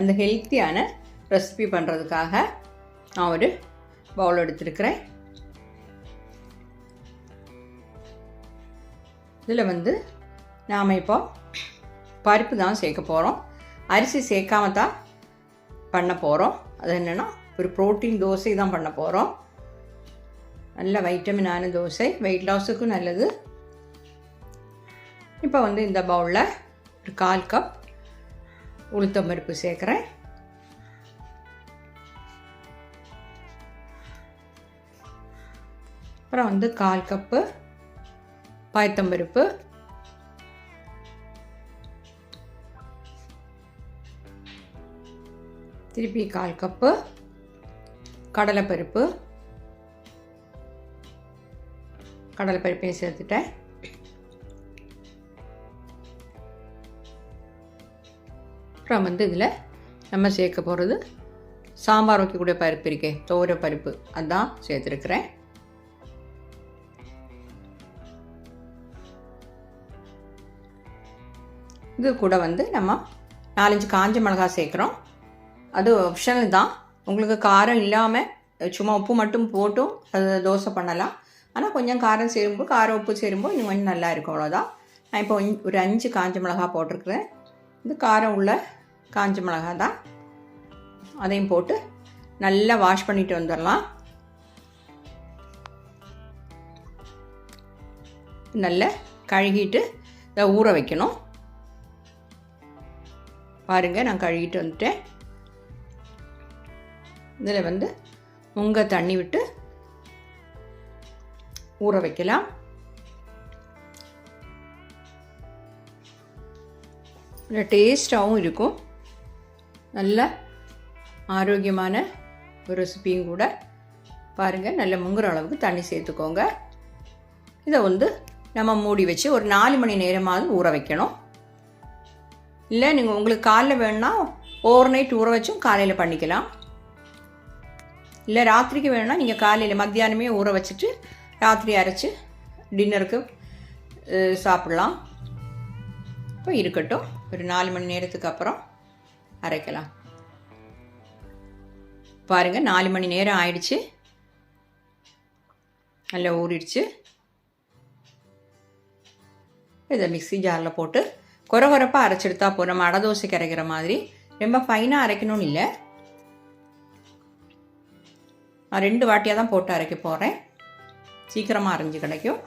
அந்த ஹெல்த்தியான ரெசிபி பண்ணுறதுக்காக நான் ஒரு பவுல் எடுத்துருக்கிறேன். இதில் வந்து நாம் இப்போ பருப்பு தான் சேர்க்க போகிறோம் அரிசி சேர்க்காம தான் பண்ண போகிறோம் அது என்னென்னா ஒரு ப்ரோட்டீன் தோசை தான் பண்ண போகிறோம் நல்ல வைட்டமினான தோசை வெயிட் லாஸுக்கும் நல்லது. இப்போ வந்து இந்த பவுலில் ஒரு கால் கப் உளுத்தம் பருப்பு சேர்க்குறேன். அப்புறம் வந்து கால் கப்பு பாயத்தம்பருப்பு. திருப்பி கால் கப்பு கடலைப்பருப்பு. கடலைப்பருப்பையும் சேர்த்துட்டேன். அப்புறம் வந்து இதில் நம்ம சேர்க்க போகிறது சாம்பார் வைக்கக்கூடிய பருப்பு இருக்கே தோர பருப்பு. அதான் சேர்த்துருக்குறேன். இது கூட வந்து நம்ம நாலஞ்சு காஞ்ச மிளகாய் சேர்க்குறோம். அது ஆப்ஷனல் தான். உங்களுக்கு காரம் இல்லாமல் சும்மா உப்பு மட்டும் போட்டும் அது தோசை பண்ணலாம். ஆனால் கொஞ்சம் காரம் சேரும்போது காரம் உப்பு சேரும்போது இன்னும் கொஞ்சம் நல்லா இருக்கும் அவ்வளோதான் நான் இப்போ ஒரு அஞ்சு காஞ்ச மிளகாய் போட்டிருக்கிறேன். இது காரம் உள்ள காஞ்ச மிளகாய் தான். அதையும் போட்டு நல்லா வாஷ் பண்ணிட்டு வந்துடலாம். நல்லா கழுகிட்டு இதை ஊற வைக்கணும். பாருங்கள் நான் கழுகிட்டு வந்துட்டேன். இதில் வந்து முங்க தண்ணி விட்டு ஊற வைக்கலாம். நல்ல டேஸ்டாகவும் இருக்கும். நல்ல ஆரோக்கியமான ஒரு ரெசிபியும் கூட பாருங்கள் நல்ல முங்குற அளவுக்கு தண்ணி சேர்த்துக்கோங்க. இதை வந்து நம்ம மூடி வச்சு ஒரு நாலு மணி நேரமாவது ஊற வைக்கணும். இல்லை நீங்கள் உங்களுக்கு காலைல வேணும்னா ஓவர் நைட் ஊற வச்சும் காலையில் பண்ணிக்கலாம். இல்லை ராத்திரிக்கு வேணும்னா நீங்கள் காலையில் மத்தியானமே ஊற வச்சுட்டு ராத்திரி அரைச்சி டின்னருக்கு சாப்பிட்லாம். இப்போ இருக்கட்டும். ஒரு நாலு மணி நேரத்துக்கு அப்புறம் அரைக்கலாம். பாருங்கள் நாலு மணி நேரம் ஆயிடுச்சு. நல்லா ஊறிடுச்சு. இதை மிக்ஸி ஜாரில் போட்டு குறை குறைப்பாக அரைச்செடுத்தா போதும். நம்ம அடை தோசைக்கு அரைக்கிற மாதிரி. ரொம்ப ஃபைனாக அரைக்கணும்னு இல்லை. நான் ரெண்டு வாட்டியாக தான் போட்டு அரைக்க போகிறேன் சீக்கிரமாக அரைஞ்சு கிடைக்கும்.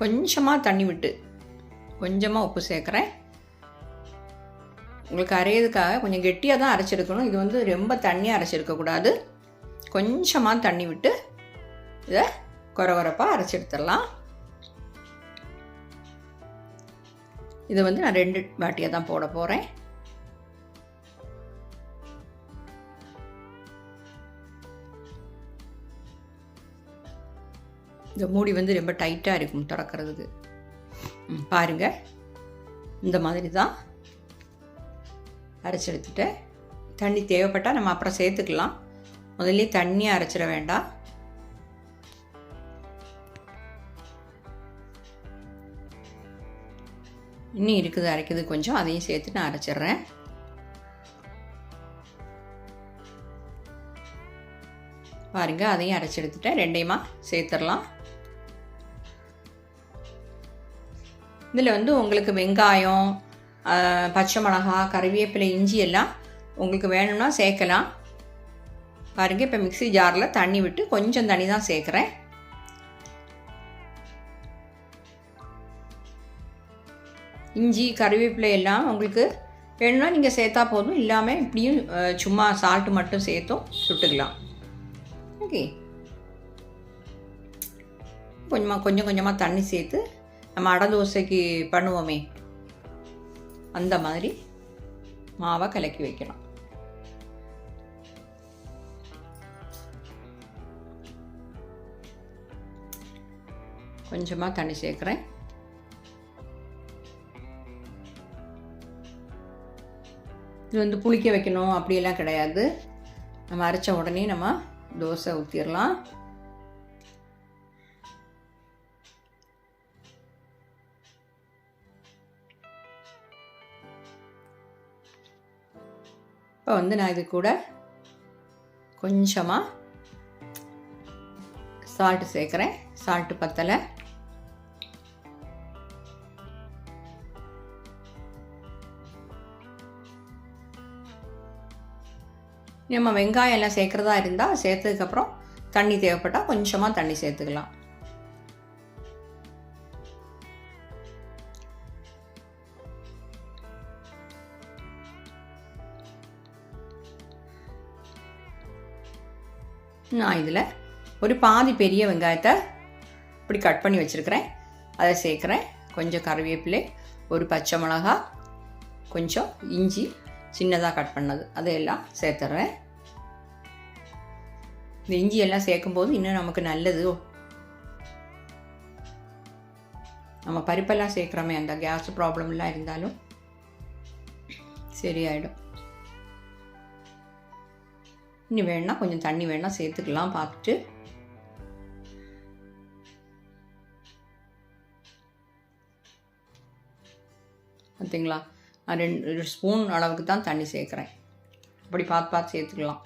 கொஞ்சமாக தண்ணி விட்டு கொஞ்சமாக உப்பு சேர்க்குறேன். உங்களுக்கு அரையிறதுக்காக கொஞ்சம் கெட்டியாக தான் அரைச்சிருக்கணும். இது வந்து ரொம்ப தண்ணியாக அரைச்சிருக்கக்கூடாது கொஞ்சமாக தண்ணி விட்டு இதை குறை குறைப்பாக அரைச்சி எடுத்துடலாம். இதை வந்து நான் ரெண்டு வாட்டியாக தான் போட போகிறேன் இந்த மூடி வந்து ரொம்ப டைட்டாக இருக்கும் திறக்கிறதுக்கு. பாருங்கள் இந்த மாதிரி தான் அரைச்சி எடுத்துட்டேன் தண்ணி தேவைப்பட்டால் நம்ம அப்புறம் சேர்த்துக்கலாம். முதல்ல தண்ணியை அரைச்சிட வேண்டாம். இன்னும் இருக்குது அரைக்கிறது கொஞ்சம். அதையும் சேர்த்து நான் அரைச்சிட்றேன். பாருங்கள் அதையும் அரைச்சி எடுத்துட்டேன் ரெண்டையுமா சேர்த்துடலாம். இதில் வந்து உங்களுக்கு வெங்காயம் பச்சை மிளகா கறிவேப்பிலை இஞ்சி எல்லாம் உங்களுக்கு வேணும்னா சேர்க்கலாம். பாருங்கள் இப்போ மிக்சி ஜாரில் தண்ணி விட்டு கொஞ்சம் தண்ணி தான் சேர்க்குறேன். இஞ்சி கறிவேப்பிலை எல்லாம் உங்களுக்கு வேணும்னா நீங்கள் சேர்த்தா போதும். இல்லாமல் இப்படியும் சும்மா சால்ட்டு மட்டும் சேர்த்தும் சுட்டுக்கலாம். ஓகே கொஞ்சமாக கொஞ்சம் கொஞ்சமாக தண்ணி சேர்த்து நம்ம அடை தோசைக்கு பண்ணுவோமே. அந்த மாதிரி மாவை கலக்கி வைக்கணும். கொஞ்சமாக தண்ணி சேர்க்குறேன். இது வந்து புளிக்க வைக்கணும் அப்படியெல்லாம் கிடையாது. நம்ம அரைச்ச உடனே நம்ம தோசை ஊற்றிடலாம் இப்போ வந்து நான் இது கூட கொஞ்சமாக சால்ட்டு சேர்க்குறேன். சால்ட்டு பத்தலை. நம்ம வெங்காயம் எல்லாம் சேர்க்குறதா இருந்தால் சேர்த்ததுக்கப்புறம் தண்ணி தேவைப்பட்டால் கொஞ்சமாக தண்ணி சேர்த்துக்கலாம். நான் இதில் ஒரு பாதி பெரிய வெங்காயத்தை இப்படி கட் பண்ணி வச்சுருக்கிறேன். அதை சேர்க்குறேன். கொஞ்சம் கருவேப்பிலை ஒரு பச்சை மிளகா கொஞ்சம் இஞ்சி சின்னதாக கட் பண்ணது. அதையெல்லாம் சேர்த்துட்றேன் இந்த இஞ்சி எல்லாம் சேர்க்கும்போது இன்னும் நமக்கு நல்லது. நம்ம பருப்பெல்லாம் சேர்க்குறோமே அந்த கேஸ் ப்ராப்ளம்லாம் இருந்தாலும். சரியாயிடும். இனி வேணால் கொஞ்சம் தண்ணி வேணால் சேர்த்துக்கலாம் பார்த்துட்டு. பார்த்தீங்களா? நான் ரெண்டு ரெண்டு ஸ்பூன் அளவுக்கு தான் தண்ணி சேர்க்குறேன். அப்படி பார்த்து பார்த்து சேர்த்துக்கலாம்.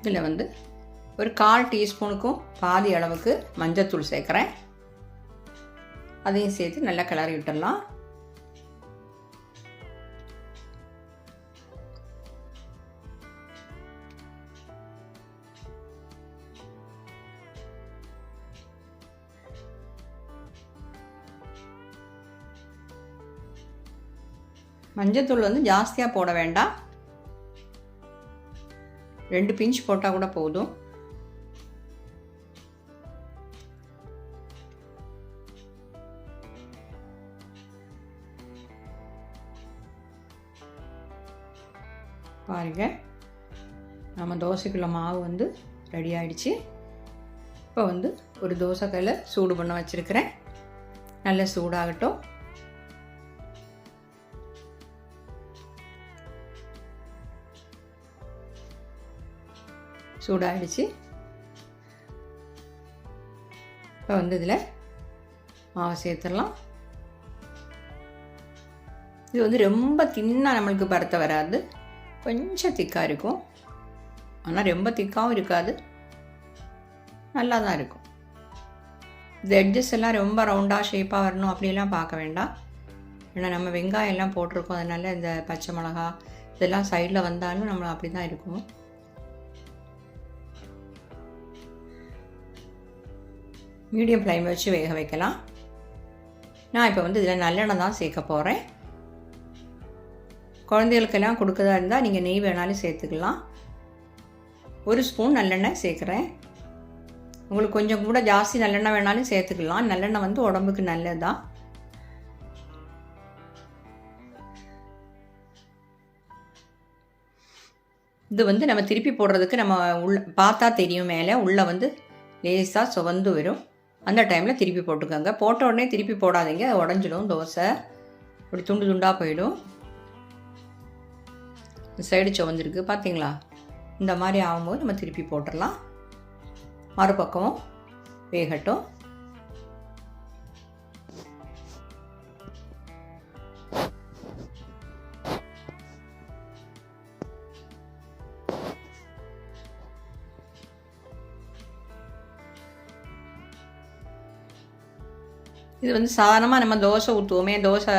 இதில் வந்து ஒரு கால் டீஸ்பூனுக்கும் பாதி அளவுக்கு மஞ்சத்தூள் சேர்க்குறேன். அதையும் சேர்த்து நல்லா கிளறி விட்டுடலாம். மஞ்சத்தூள் வந்து ஜாஸ்தியாக போட வேண்டாம். ரெண்டு பிஞ்ச் போட்டால் கூட போதும். பாருங்கள் நம்ம தோசைக்குள்ள மாவு வந்து ரெடி ஆயிடுச்சு. இப்போ வந்து ஒரு தோசைக்கல்ல சூடு பண்ண வச்சுருக்கிறேன். நல்ல சூடாகட்டும். சூடாகிடுச்சு இப்போ வந்து இதில் மாவை சேர்த்துடலாம். இது வந்து ரொம்ப தின்னாக நம்மளுக்கு பருத்த வராது. கொஞ்சம் திக்காக இருக்கும். ஆனால் ரொம்ப திக்காகவும் இருக்காது. நல்லா தான் இருக்கும். இந்த எட்ஜஸ் எல்லாம் ரொம்ப ரவுண்டாக ஷேப்பாக வரணும் அப்படிலாம் பார்க்க வேண்டாம். ஏன்னா நம்ம வெங்காயம் எல்லாம் போட்டிருக்கோம். அதனால இந்த பச்சை மிளகா இதெல்லாம் சைடில் வந்தாலும் நம்ம அப்படி தான் இருக்கும். மீடியம் ஃப்ளைம் வச்சு வேக வைக்கலாம். நான் இப்போ வந்து இதில் நல்லெண்ணெய் தான் சேர்க்க போகிறேன் குழந்தைகளுக்கெல்லாம் கொடுக்கறதா இருந்தால் நீங்கள் நெய் வேணாலும் சேர்த்துக்கலாம். ஒரு ஸ்பூன் நல்லெண்ணெய் சேர்க்குறேன். உங்களுக்கு கொஞ்சம் கூட ஜாஸ்தி நல்லெண்ணெய் வேணாலும் சேர்த்துக்கலாம். நல்லெண்ணெய் வந்து உடம்புக்கு நல்லதுதான் இது வந்து நம்ம திருப்பி போடுறதுக்கு நம்ம உள்ள பார்த்தா தெரியும் மேலே. உள்ளே வந்து லேசாக சுவந்து வரும். அந்த டைமில் திருப்பி போட்டுக்கோங்க. போட்ட உடனே திருப்பி போடாதீங்க. உடஞ்சிடும் தோசை. இப்படி துண்டு துண்டாக போயிடும். சைடு சுவந்திருக்கு. பார்த்தீங்களா இந்த மாதிரி ஆகும்போது நம்ம திருப்பி போட்டுடலாம். மறுபக்கமும் வேகட்டும். இது வந்து சாதாரணமாக நம்ம தோசை ஊற்றுவோமே தோசை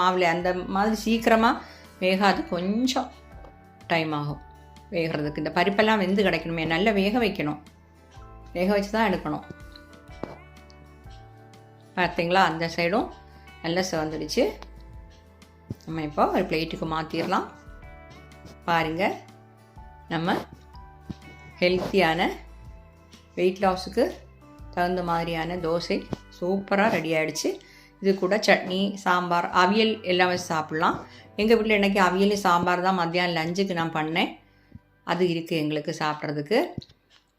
மாவில் அந்த மாதிரி சீக்கிரமாக வேகாது. கொஞ்சம் டைம் ஆகும் வேகிறதுக்கு. இந்த பருப்பெல்லாம் வெந்து கிடைக்கணுமே நல்லா வேக வைக்கணும். வேக வச்சு தான் எடுக்கணும். பார்த்தீங்களா அந்த சைடும் நல்லா சிவந்துடுச்சு. நம்ம இப்போ ஒரு பிளேட்டுக்கு மாற்றிடலாம் பாருங்கள் நம்ம ஹெல்த்தியான வெயிட் லாஸுக்கு தகுந்த மாதிரியான தோசை சூப்பராக ரெடி ஆகிடுச்சு இது கூட சட்னி சாம்பார் அவியல் எல்லாம் வச்சு சாப்பிட்லாம். எங்கள் வீட்டில் இன்றைக்கி அவியல் சாம்பார் தான் மத்தியானம் லஞ்சுக்கு நான் பண்ணேன். அது இருக்குது எங்களுக்கு சாப்பிட்றதுக்கு.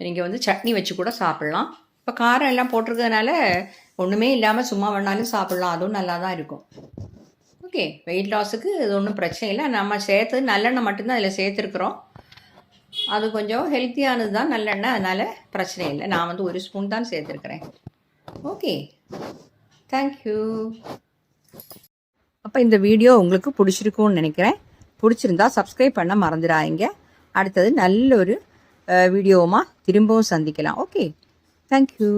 நீங்கள் வந்து சட்னி வச்சு கூட சாப்பிட்லாம். இப்போ காரம் எல்லாம் போட்டிருக்கிறதுனால ஒன்றுமே இல்லாமல் சும்மா வேணாலும் சாப்பிட்லாம். அதுவும் நல்லா தான் இருக்கும். ஓகே ஓகே வெயிட் லாஸுக்கு இது ஒன்றும் பிரச்சனை இல்லை. நம்ம சேர்த்து நல்லெண்ணெய் மட்டும்தான் அதில் சேர்த்துருக்குறோம். அது கொஞ்சம் ஹெல்த்தியானது தான் நல்லெண்ணெய். அதனால் பிரச்சனை இல்லை. நான் வந்து ஒரு ஸ்பூன் தான் சேர்த்துருக்குறேன். ஓகே. தேங்க்யூ அப்போ இந்த வீடியோ உங்களுக்கு பிடிச்சிருக்கும்னு நினைக்கிறேன். பிடிச்சிருந்தா சப்ஸ்கிரைப் பண்ண மறந்துடாதீங்க. அடுத்தது நல்ல ஒரு வீடியோவுமா திரும்பவும் சந்திக்கலாம். Okay thank you